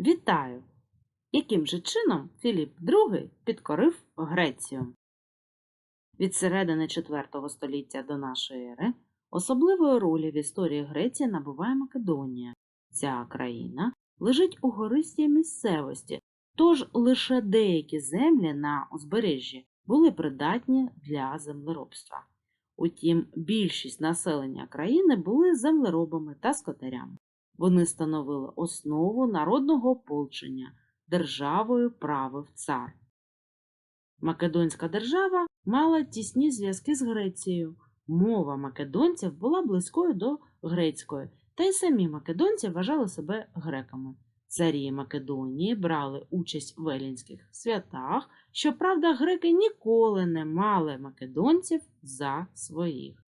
Вітаю! Яким же чином Філіп II підкорив Грецію? Від середини IV століття до нашої ери особливої ролі в історії Греції набуває Македонія. Ця країна лежить у гористій місцевості, тож лише деякі землі на узбережжі були придатні для землеробства. Утім, більшість населення країни були землеробами та скотарями. Вони становили основу народного ополчення, державою правив цар. Македонська держава мала тісні зв'язки з Грецією. Мова македонців була близькою до грецької, та й самі македонці вважали себе греками. Царі Македонії брали участь в елінських святах, щоправда, греки ніколи не мали македонців за своїх.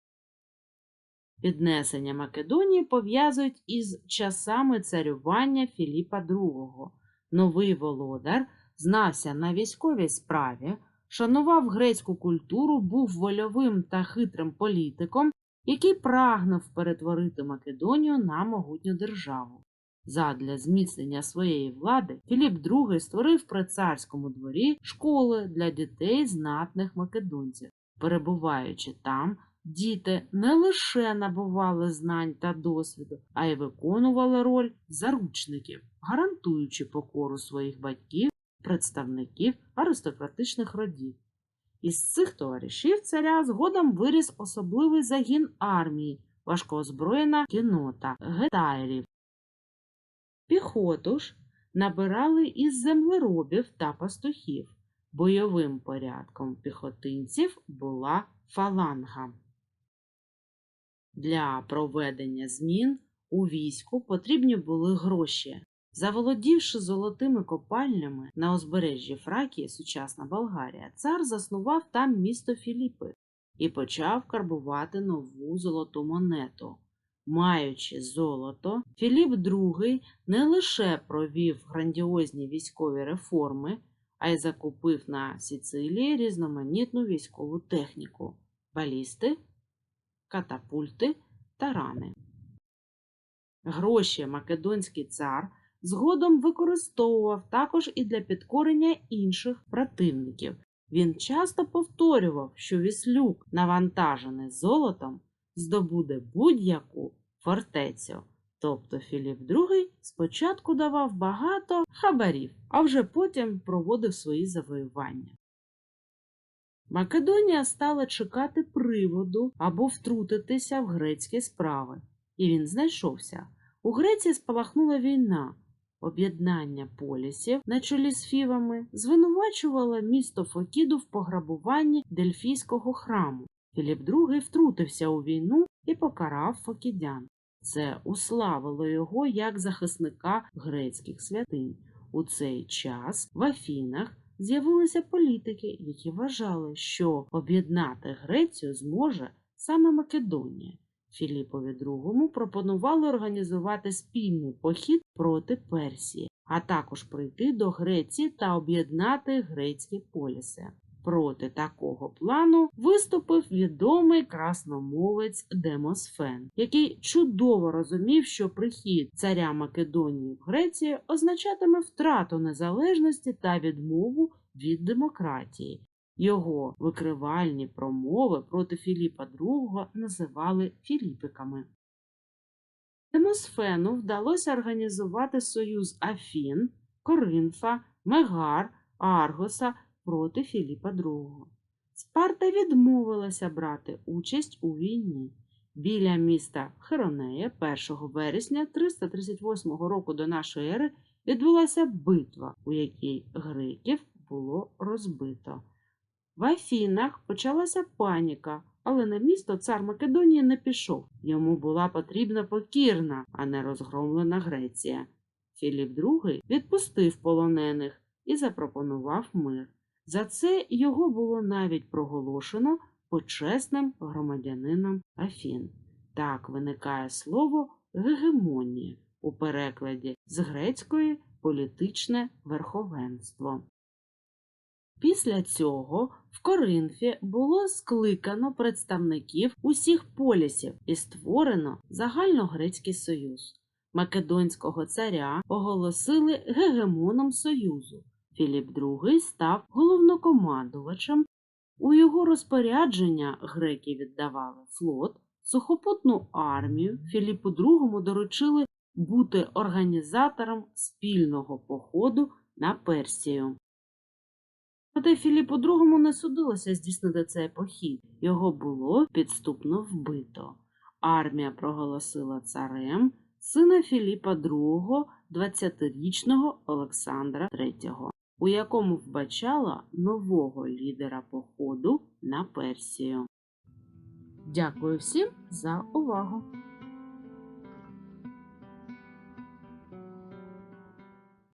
Піднесення Македонії пов'язують із часами царювання Філіпа II. Новий володар знався на військовій справі, шанував грецьку культуру, був вольовим та хитрим політиком, який прагнув перетворити Македонію на могутню державу. Задля зміцнення своєї влади Філіп II створив при царському дворі школи для дітей знатних македонців. Перебуваючи там, діти не лише набували знань та досвіду, а й виконували роль заручників, гарантуючи покору своїх батьків, представників аристократичних родів. Із цих товаришів царя згодом виріс особливий загін армії, важкоозброєна кінота гетайрів. Піхоту ж набирали із землеробів та пастухів. Бойовим порядком піхотинців була фаланга. Для проведення змін у війську потрібні були гроші. Заволодівши золотими копальнями на узбережжі Фракії, сучасна Болгарія, цар заснував там місто Філіпи і почав карбувати нову золоту монету. Маючи золото, Філіп II не лише провів грандіозні військові реформи, а й закупив на Сіцилії різноманітну військову техніку балісти, катапульти та рани. Гроші Македонський цар згодом використовував також і для підкорення інших противників. Він часто повторював, що віслюк, навантажений золотом, здобуде будь-яку фортецю. Тобто Філіп II спочатку давав багато хабарів, а вже потім проводив свої завоювання. Македонія стала чекати приводу або втрутитися в грецькі справи, і він знайшовся. У Греції спалахнула війна. Об'єднання полісів на чолі з фівами звинувачувало місто Фокіду в пограбуванні Дельфійського храму. Філіп II втрутився у війну і покарав фокідян. Це уславило його як захисника грецьких святинь. У цей час в Афінах з'явилися політики, які вважали, що об'єднати Грецію зможе саме Македонія. Філіпові II пропонували організувати спільний похід проти Персії, а також прийти до Греції та об'єднати грецькі поліси. Проти такого плану виступив відомий красномовець Демосфен, який чудово розумів, що прихід царя Македонії в Грецію означатиме втрату незалежності та відмову від демократії. Його викривальні промови проти Філіпа II називали Філіпиками. Демосфену вдалося організувати союз Афін, Коринфа, Мегар, Аргоса проти Філіпа II. Спарта відмовилася брати участь у війні. Біля міста Херонея 1 вересня 338 року до нашої ери відбулася битва, у якій греків було розбито. В Афінах почалася паніка, але на місто цар Македонії не пішов. Йому була потрібна покірна, а не розгромлена Греція. Філіп II відпустив полонених і запропонував мир. За це його було навіть проголошено почесним громадянином Афін. Так виникає слово гегемонія у перекладі з грецької політичне верховенство. Після цього в Коринфі було скликано представників усіх полісів і створено загальногрецький союз. Македонського царя оголосили гегемоном Союзу. Філіп II став головнокомандувачем. У його розпорядження греки віддавали флот, сухопутну армію. Філіпу II доручили бути організатором спільного походу на Персію. Проте Філіпу II не судилося здійснити цей похід. Його було підступно вбито. Армія проголосила царем сина Філіпа II, 20-річного Олександра III, у якому вбачала нового лідера походу на Персію. Дякую всім за увагу!